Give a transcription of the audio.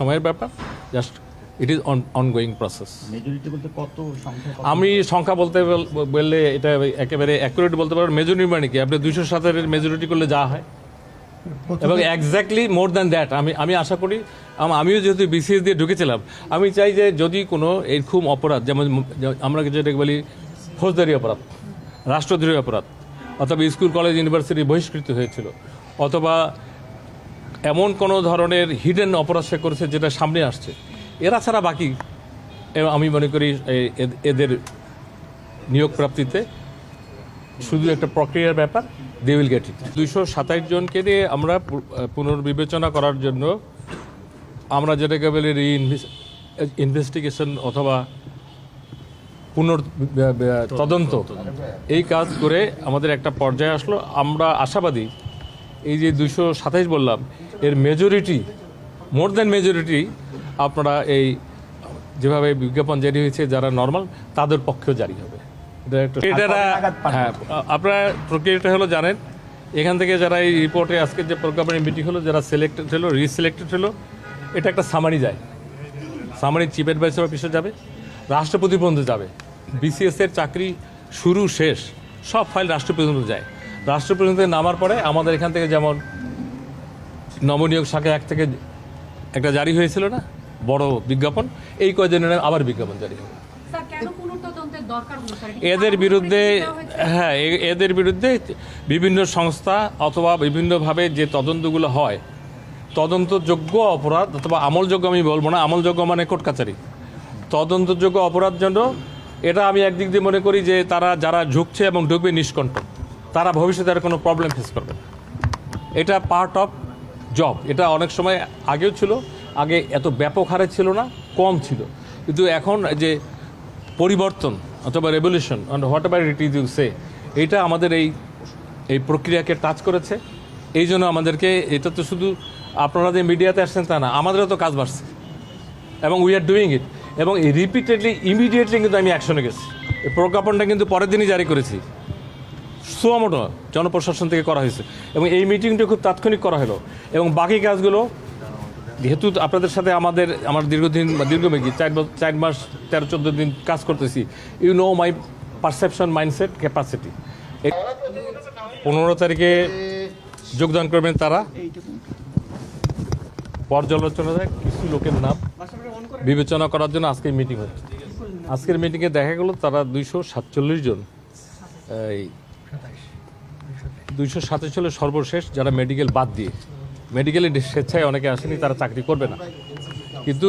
সময়ের ব্যাপার just it is on ongoing process majority বলতে কত সংখ্যা আমি সংখ্যা বলতে বললে এটা একেবারে অ্যাকুরেট বলতে পারব মেজরিটি মানে কি? আপনি দুইশো সাতের মেজরিটি করলে যা হয়। এবং এক্স্যাক্টলি মোর দ্যান দ্যাট আমি আমি আশা করি আমিও যেহেতু বিসিএস দিয়ে ঢুকেছিলাম আমি চাই যে যদি কোনো এরকম অপরাধ যেমন আমরা যেটা বলি ফৌজদারি অপরাধ রাষ্ট্রদ্রোহী অপরাধ অথবা স্কুল কলেজ ইউনিভার্সিটি বহিষ্কৃত হয়েছিল অথবা এমন কোনো ধরনের হিডেন অপরাধ করেছে যেটা সামনে আসছে। এরা ছাড়া বাকি আমি মনে করি এদের নিয়োগ প্রাপ্তিতে শুধু একটা প্রক্রিয়ার ব্যাপার দে উইল গেট ইট দুইশো সাতাইশ জনকে দিয়ে আমরা পুনর্বিবেচনা করার জন্য আমরা যেটাকে বলি রি ইনভেস্টিগেশন অথবা পুনর তদন্ত। এই কাজ করে আমাদের একটা পর্যায়ে আসলো। আমরা আশাবাদী এই যে দুশো সাতাইশ বললাম এর মেজরিটি মোর দ্যান মেজরিটি আপনারা এই যেভাবে বিজ্ঞাপন জারি হয়েছে যারা নর্মাল তাদের পক্ষেও জারি হবে। এটারা? হ্যাঁ আপনারা প্রক্রিয়াটা হলো জানেন এখান থেকে যারা এই রিপোর্টে আজকে যে প্রোগ্রামের মিটিং হলো যারা সিলেক্টেড হলো রিসিলেক্টেড হলো এটা একটা সামারি যায়। সামারি চিফ অ্যাডভাইসার অফিসে যাবে রাষ্ট্রপতি পর্যন্ত যাবে। বিসিএস এর চাকরি শুরু শেষ সব ফাইল রাষ্ট্রপতি পর্যন্ত যায়। রাষ্ট্রপতি পর্যন্ত নামার পরে আমাদের এখান থেকে যেমন নবনিয়োগ শাখা এক থেকে একটা জারি হয়েছিল না? বড় বিজ্ঞাপন। এই কয়দিনের আবার বিজ্ঞাপন জারি হবে। এদের বিরুদ্ধে? হ্যাঁ এদের বিরুদ্ধে বিভিন্ন সংস্থা অথবা বিভিন্নভাবে যে তদন্তগুলো হয় তদন্তযোগ্য অপরাধ অথবা আমলযোগ্য আমি বলব না আমলযোগ্য মানে কোর্ট কাছারি তদন্তযোগ্য অপরাধ জন্য এটা আমি একদিক দিয়ে মনে করি যে তারা যারা ঝুঁকছে এবং ঢুকবে নিষ্কণ্ঠ। তারা ভবিষ্যতে আর কোনো প্রবলেম ফেস করবে না। এটা পার্ট অফ জব এটা অনেক সময় আগেও ছিল, আগে এত ব্যাপক হারে ছিল না, কম ছিল। কিন্তু এখন যে পরিবর্তন অথবা revolution and whatever it is you say এটা আমাদের এই এই প্রক্রিয়াকে টাচ করেছে। এই জন্য আমাদেরকে, এটা তো শুধু আপনারা যে মিডিয়াতে আসছেন তা না, আমাদেরও তো কাজ বাড়ছে। এবং উই আর ডুইং ইট এবং রিপিটেডলি ইমিডিয়েটলি কিন্তু আমি অ্যাকশনে গেছি। এই প্রজ্ঞাপনটা কিন্তু পরের দিনই জারি করেছি। সুয়ামোটো জনপ্রশাসন থেকে করা হয়েছে। এবং এই মিটিংটা খুব তাৎক্ষণিক করা হলো। এবং বাকি কাজগুলো যেহেতু আপনাদের সাথে আমাদের, আমার দীর্ঘদিন বা দীর্ঘমেয়াদী চার চার মাস, তেরো, চোদ্দ দিন কাজ করতেছি। You know my perception mindset capacity পনেরো তারিখে যোগদান করবেন তারা। পর্যালোচনায় কিছু লোকের নাম। বিবেচনা করার জন্য আজকের মিটিং হচ্ছে। আজকের মিটিংয়ে দেখা গেল তারা দুইশো সাতচল্লিশ জন, এই দুইশো সাতাশ হলো সর্বশেষ যারা মেডিকেল বাদ দিয়ে মেডিকেলের স্বেচ্ছায় অনেকে আসেনি, তারা চাকরি করবে না। কিন্তু